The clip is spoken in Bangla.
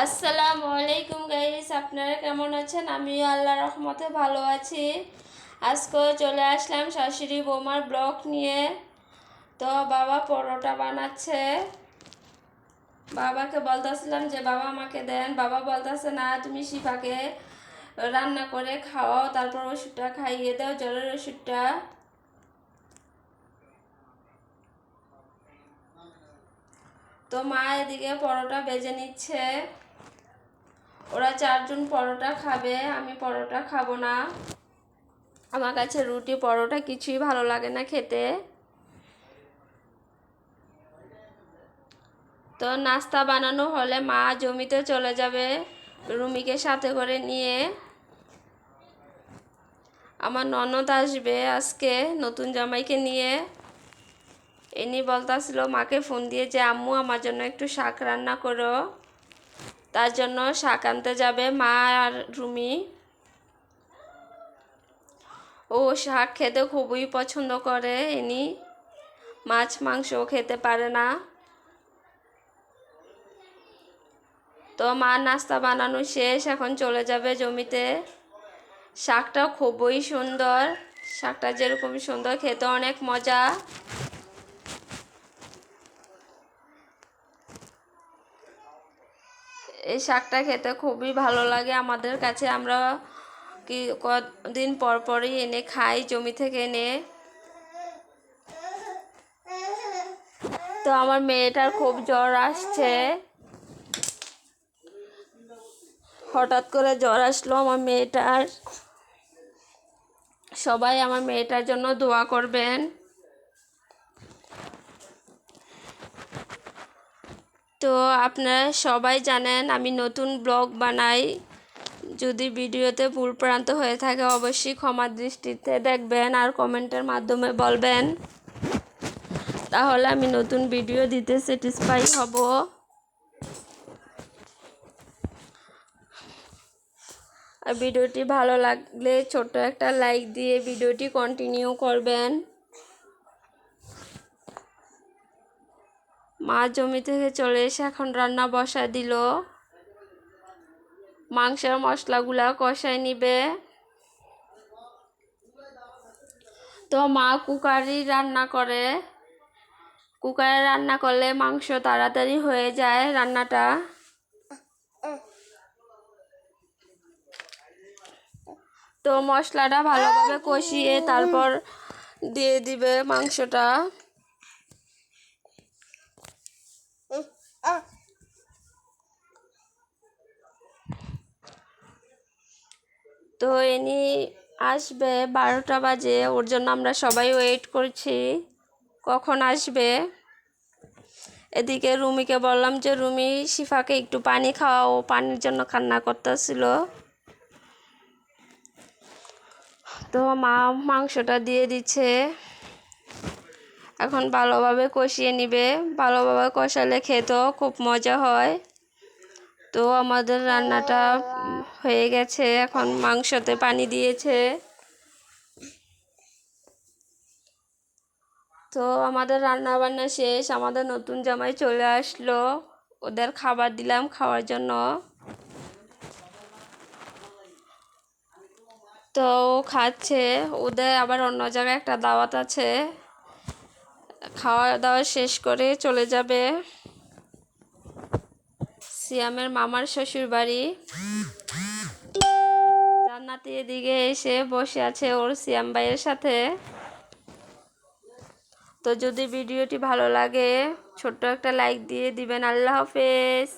আসসালামু আলাইকুম গাইস আপনারা কেমন আছেন? আমিও আল্লাহ রহমতে ভালো আছি। আজকে চলে আসলাম শাশুড়ি বৌমার ব্লগ নিয়ে। তো বাবা পরোটা বানাচ্ছে। বাবাকে বলতেছিলাম যে, বাবা আমাকে দেন। বাবা বলতেছে, না, তুমি শিফাকে রান্না করে খাওয়াও, তারপর ওষুধটা খাইয়ে দাও, জ্বরের ওষুধটা। তো মা এদিকে পরোটা বেজে নিচ্ছে। ওরা চারজন পরোটা খাবে, আমি পরোটা খাব না। আমার কাছে রুটি, পরোটা কিছুই ভালো লাগে না খেতে। তো নাস্তা বানানো হলে মা জমিতে চলে যাবে রুমিকে সাথে করে নিয়ে। আমার ননদ আসবে আজকে নতুন জামাইকে নিয়ে। এনি বলতাছিল, মাকে ফোন দিয়ে যে, আম্মু, আমার জন্য একটু শাক রান্না করো। তার জন্য শাক আনতে যাবে মা আর রুমি। ও শাক খেতে খুবই পছন্দ করে এনি। মাছ মাংসও খেতে পারে না। তো মা নাস্তা বানানো শেষ, এখন চলে যাবে জমিতে। শাকটা খুবই সুন্দর। শাকটা যেরকম সুন্দর, খেতে অনেক মজা। এই শাকটা খেতে খুবই ভালো লাগে আমাদের কাছে। আমরা কি কদিন পর পরই এনে খাই, জমি থেকে এনে। তো আমার মেয়েটার খুব জ্বর আসছে। হঠাৎ করে জ্বর আসলো আমার মেয়েটার। সবাই আমার মেয়েটার জন্য দোয়া করবেন। তো আপনারা সবাই জানেন আমি নতুন ব্লগ বানাই। যদি ভিডিওতে ভুল প্রান্ত হয়ে থাকে অবশ্যই ক্ষমা দৃষ্টিতে দেখবেন আর কমেন্টের মাধ্যমে বলবেন। তাহলে আমি নতুন ভিডিও দিতে স্যাটিসফাই হব। আর ভিডিওটি ভালো লাগলে ছোট একটা লাইক দিয়ে ভিডিওটি কন্টিনিউ করবেন। মা জমি থেকে চলে এসে এখন রান্না বসা দিল। মাংসের মশলাগুলা কষাই নিবে। তো মা কুকারই রান্না করে। কুকারে রান্না করলে মাংস তাড়াতাড়ি হয়ে যায় রান্নাটা। তো মশলাটা ভালোভাবে কষিয়ে তারপর দিয়ে দিবে মাংসটা। তো এনি আসবে বারোটা বাজে, ওর জন্য আমরা সবাই ওয়েট করছি। কখন আসবে? এদিকে রুমিকে বললাম যে, রুমি, শিফাকে একটু পানি খাওয়াও পানির জন্য কান্না করতেছিল। তো মা মাংসটা দিয়ে দিচ্ছে। এখন ভালোভাবে কষিয়ে নিবে। ভালোভাবে কষালে খেতেও খুব মজা হয়। তো আমাদের রান্নাটা হয়ে গেছে। এখন মাংসতে পানি দিয়েছে। তো আমাদের রান্না বান্না শেষ। আমাদের নতুন জামাই চলে আসলো। ওদের খাবার দিলাম খাওয়ার জন্য। তো খাচ্ছে। ওদের আবার অন্য জায়গায় একটা দাওয়াত আছে। খাওয়া দাওয়া শেষ করে চলে যাবে। সিয়ামের মামার শ্বশুর বাড়ি জান্নাতি এদিকে এসে বসে আছে ওর সিয়াম ভাইয়ের সাথে। তো যদি ভিডিওটি ভালো লাগে, ছোট্ট একটা লাইক দিয়ে দিবেন। আল্লাহ হাফেজ।